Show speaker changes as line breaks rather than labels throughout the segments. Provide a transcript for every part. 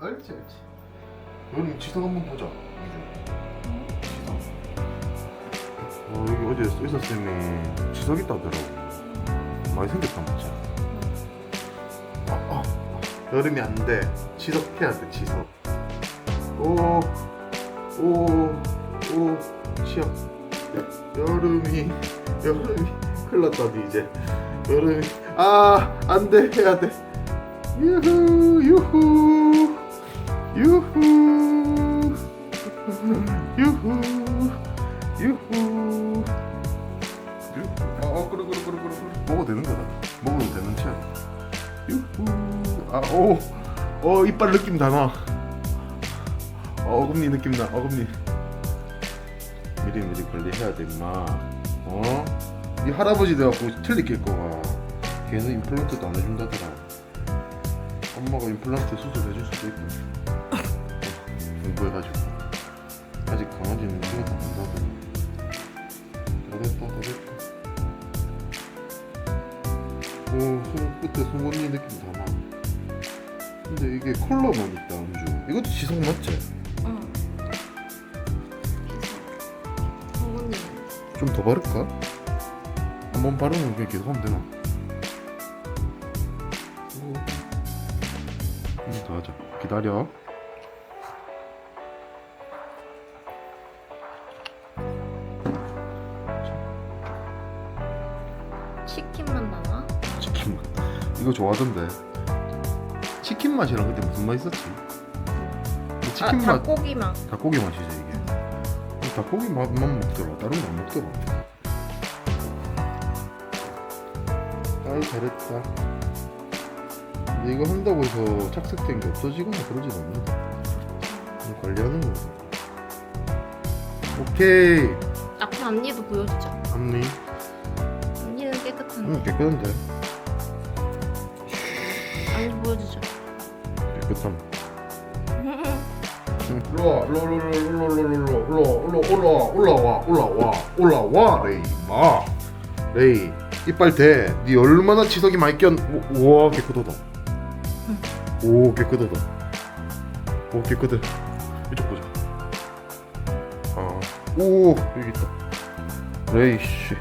알지 알지 여름 지성 한번 보자 어 여기 어제 의사 쌤이 지석 있다더라고 많이 생겼다 맞지? 아, 아, 여름이 안돼. 지석 해야 돼 지석 오오오 여- 여름이 여름이 큰일 났다 니 이제. 여름이 아 안돼 해야 돼. 유후 유후 먹어도 되는 거다. 먹어도 되는 체야 유후. 아 오 어 이빨 느낌 다나. 어금니 느낌 나 어금니. 미리 미리 관리해야 돼 임마. 어? 이 할아버지 돼갖고 틀리길 거가 걔는 임플란트도 안 해준다더라. 엄마가 임플란트 수술해줄 수도 있고. 어, 공부해가지고. 아직 강아지는 시간 안 된다더라 오 손, 끝에 송곳니 느낌 다 나 근데 이게 컬러만 있다 안주 이것도 지성 맞지?
응. 성훈이
좀 더 바를까? 한번 바르면 그냥 계속 하면 되나? 좀더 하자 기다려
치킨만
맛 이거 좋아하던데. 치킨 맛이랑 그때 무슨 맛 있었지? 이 치킨
아,
맛.
닭고기 맛.
닭고기 맛이지 이게. 이 닭고기 맛만 먹더라 다른 거 안 먹더라 아이 잘했다. 근데 이거 한다고 해서 착색된 게 없어지거나 그러진 않는다 그냥 관리하는 거지 오케이.
앞에 앞니도 보여주자.
앞니.
앞니는 깨끗한데.
응 깨끗한데
앞니 보여주자.
깨끗함 올라와 올라와 올라와 올라와 올라와 올라와 올라와 레이 마 레이 이빨 대네 얼마나 치석이 많이 꼈 우와 깨끗하다 오 깨끗하다 오 깨끗해 이쪽 보자 아오 여기 있다 레이 씨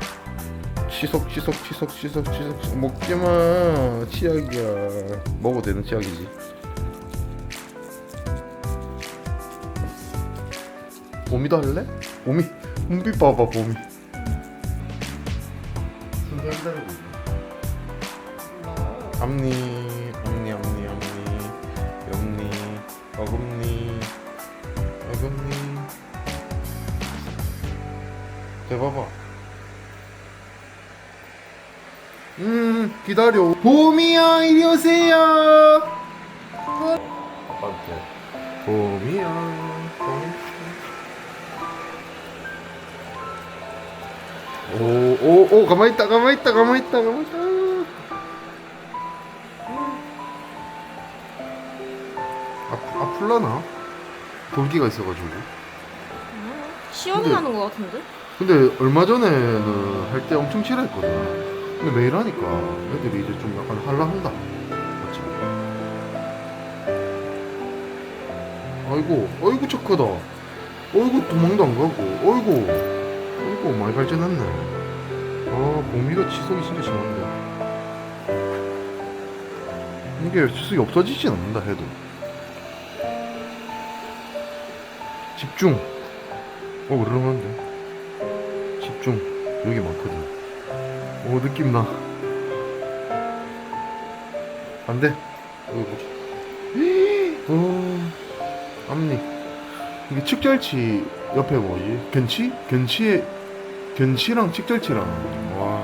치석 치석 치석 치석 치석 먹지마. 치약이야. 먹어도 되는 치약이지. 봄이도 할래? 봄이 봄빛 봐봐 봄이 순서 기다리고 있네 앞니 앞니 앞니 앞니. 옆니 어금니. 어금니. 대봐봐 음 기다려. 봄이야 이리 오세요. 아빠한테. 봄이야. 봄이 오오 오 가만히 있다 가만히 있다 가만히 있다 가만히 있다. 아, 아플라나? 돌기가 있어가지고.
시원하는 것 같은데?
근데 얼마 전에는 할때 엄청 싫어했거든 근데 매일 하니까 애들이 이제 좀 약간 할라한다. 맞지? 아이고 아이고 착하다. 어이구 도망도 안 가고. 어이구 어이구 많이 발전했네. 아 봄이가 지속이 진짜 심한데. 이게 지속이 없어지진 않는다 해도. 집중. 어 으르렁한데 집중. 여기 많거든 오 느낌 나. 안돼. 여기 보자 오 앞니. 이게 측절치 옆에 뭐지? 견치? 견치에 견치랑 측절치랑. 와.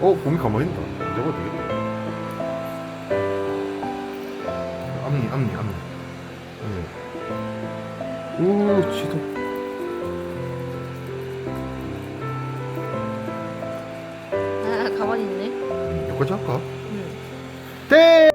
어 봄이 가만히 있다. 안 잡아도 되겠다. 앞니 앞니 앞니. 앞니 오 지도
가만히 있네.
여기까지 할까? 응. 땡!